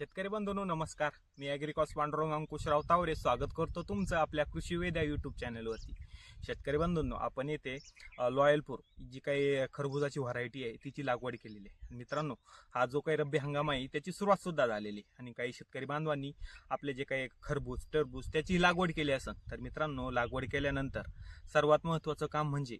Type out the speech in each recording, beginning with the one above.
शेतकरी बंधूंनो नमस्कार. मी ॲग्रिकॉस पांडुरंग अंकुश रावतावरे. स्वागत करतो तुमचं आपल्या कृषी वेद्या यूट्यूब चॅनलवरती शेतकरी बंधूंनो आपण येथे लॉयलपूर जी काही खरबुजाची व्हरायटी आहे तिची लागवड केलेली आहे. मित्रांनो हा जो काही रब्बी हंगाम आहे त्याची सुरुवात सुद्धा झालेली आहे. आणि काही शेतकरी बांधवांनी आपले जे काही खरबूज टरबूज त्याची लागवड केली असेल तर मित्रांनो लागवड केल्यानंतर सर्वात महत्त्वाचं काम म्हणजे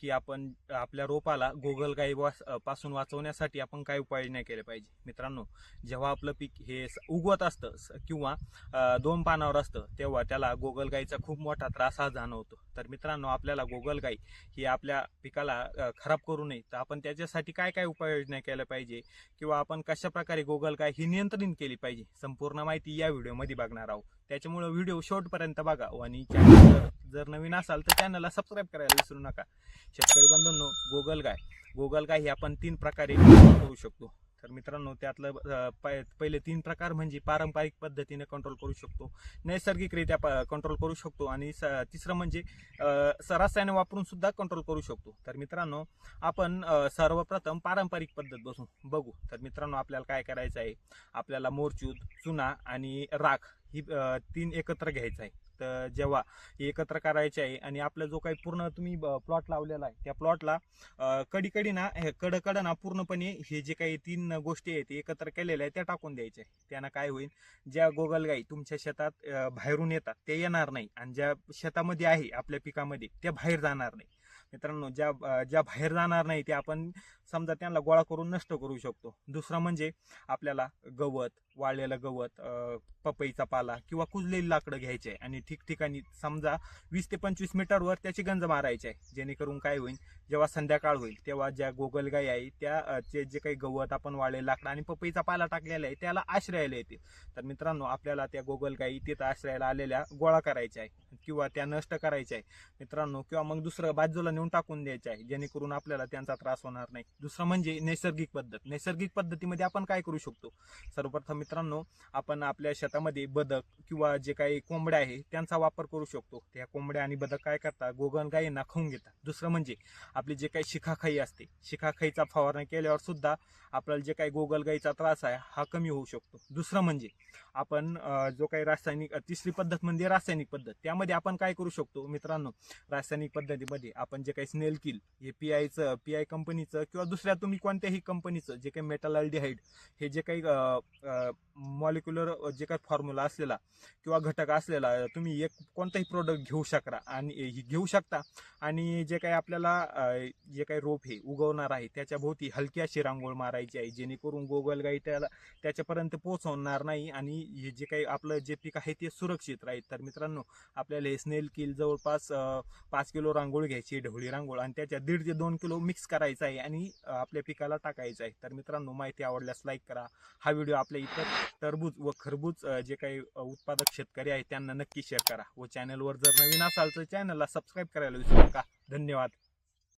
की आपण आपल्या रोपाला गोगलगाई वासपासून वाचवण्यासाठी आपण काय उपाययोजना केल्या पाहिजे. मित्रांनो जेव्हा आपलं पीक हे उगवत असतं किंवा दोन पानावर असतं तेव्हा त्याला गोगलगाईचा खूप मोठा त्रास हा जाणवतो. तर मित्रांनो आपल्याला गोगलगाई ही आपल्या पिकाला खराब करू नये. तर आपण त्याच्यासाठी काय काय उपाययोजना केल्या पाहिजे? किंवा आपण कशा प्रकारे गोगलगाय ही नियंत्रित केली पाहिजे? संपूर्ण माहिती या व्हिडिओमध्ये बघणार आहोत. त्याच्यामुळे व्हिडिओ शेवटपर्यंत बघा. आणि चॅनल जर नवीन असाल तर चॅनलला सबस्क्राईब करायला विसरू नका. शेतकरी बंधूंनो गोगलगाय गोगलगाय ही आपण तीन प्रकारे करू शकतो. तर मित्रांनो त्यातलं पहिले तीन प्रकार म्हणजे पारंपरिक पद्धतीने कंट्रोल करू शकतो. नैसर्गिकरित्या कंट्रोल करू शकतो आणि स- तिसरं म्हणजे अ, रसायनं वापरून सुद्धा कंट्रोल करू शकतो. तर मित्रांनो आपण सर्वप्रथम पारंपरिक पद्धत बसून बघू. तर मित्रांनो आपल्याला काय करायचं आहे? आपल्याला मोरचूत चुना आणि राख ही तीन एकत्र घ्यायचं आहे. तर जेव्हा एकत्र करायचे आहे आणि आपला जो काही पूर्ण तुम्ही प्लॉट लावलेला आहे त्या प्लॉटला कडी कडी ना हे कड ना पूर्णपणे हे जे काही तीन गोष्टी आहेत एकत्र केलेल्या आहेत त्या टाकून द्यायच्या आहे काय होईल ज्या गोगलगाई तुमच्या शेतात बाहेरून येतात ते येणार नाही. आणि ज्या शेतामध्ये आहे आपल्या पिकामध्ये त्या बाहेर जाणार नाही. मित्रांनो ज्या ज्या बाहेर जाणार नाही ते आपण समजा त्यांना गोळा करून नष्ट करू शकतो. दुसरं म्हणजे आपल्याला गवत वाळलेलं गवत पपईचा पाला किंवा कुजलेली लाकडं घ्यायचे आहे आणि ठिकठिकाणी समजा वीस ते पंचवीस मीटरवर त्याची गंज मारायची आहे. जेणेकरून काय होईल जेव्हा संध्याकाळ होईल तेव्हा ज्या गोगलगाई आहे त्या जे काही गवत आपण वाळलेलं लाकडं आणि पपईचा पाला टाकलेला आहे त्याला आश्रयाला येतील. तर मित्रांनो आपल्याला त्या गोगलगाई तिथं आश्रयाला आलेल्या गोळा करायच्या आहे किंवा त्या नष्ट करायच्या आहे. मित्रांनो किंवा मग दुसरं बाजूला नेऊन टाकून द्यायचं आहे जेणेकरून आपल्याला त्यांचा त्रास होणार नाही. दुसरं म्हणजे नैसर्गिक पद्धत. नैसर्गिक पद्धतीमध्ये आपण काय करू शकतो? सर्वप्रथम मित्रांनो आपण आपल्या शेतामध्ये बदक किंवा जे काही कोंबड्या आहे त्यांचा वापर करू शकतो. त्या कोंबड्या आणि बदक काय करतात? गोगन गायींना खाऊन घेतात. दुसरं म्हणजे आपली जे काही शिखाखाई असते शिखाखाईचा फवारणी केल्यावर सुद्धा आपल्याला जे काही गोगलगाईचा त्रास आहे हा कमी होऊ शकतो. दुसरं म्हणजे आपण जो काही रासायनिक तिसरी पद्धत म्हणजे रासायनिक पद्धत. त्यामध्ये आपण काय करू शकतो? मित्रांनो रासायनिक पद्धतीमध्ये आपण जे काही स्नेल किल हे पी आयचं पी आय कंपनीचं किंवा दुसऱ्या तुम्ही कोणत्याही कंपनीचं जे काही मेटल अल्डिहाईड हे जे काही मॉलिक्युलर जे काही फॉर्म्युला असलेला किंवा घटक असलेला तुम्ही एक कोणताही प्रोडक्ट घेऊ शकता आणि घेऊ शकता. आणि जे काही आपल्याला जे काही रोप हे उगवणार आहे त्याच्या भोवती हलकी अशी रांगोळ मारायची आहे जेणेकरून गोगलगाई त्याला त्याच्यापर्यंत पोहोचवणार नाही आणि हे जे काही आपलं जे पीक आहे ते सुरक्षित राहील. तर मित्रांनो आपल्याला हे स्नेल किल जवळपास पाच किलो रांगोळ घ्यायची ढवळी ढवळी रांगोळ आणि त्याच्या दीड ते दोन किलो मिक्स करायचं आहे आणि आपल्या पिकाला टाकायचं आहे. तर मित्रांनो माहिती आवडल्यास लाईक करा. हा व्हिडिओ आपल्या इतर टरबूज व खरबूज जे काही उत्पादक शेतकरी आहेत त्यांना नक्की शेअर करा. व चॅनलवर जर नवीन असाल तर चॅनलला सबस्क्राईब करायला विसरू नका. धन्यवाद.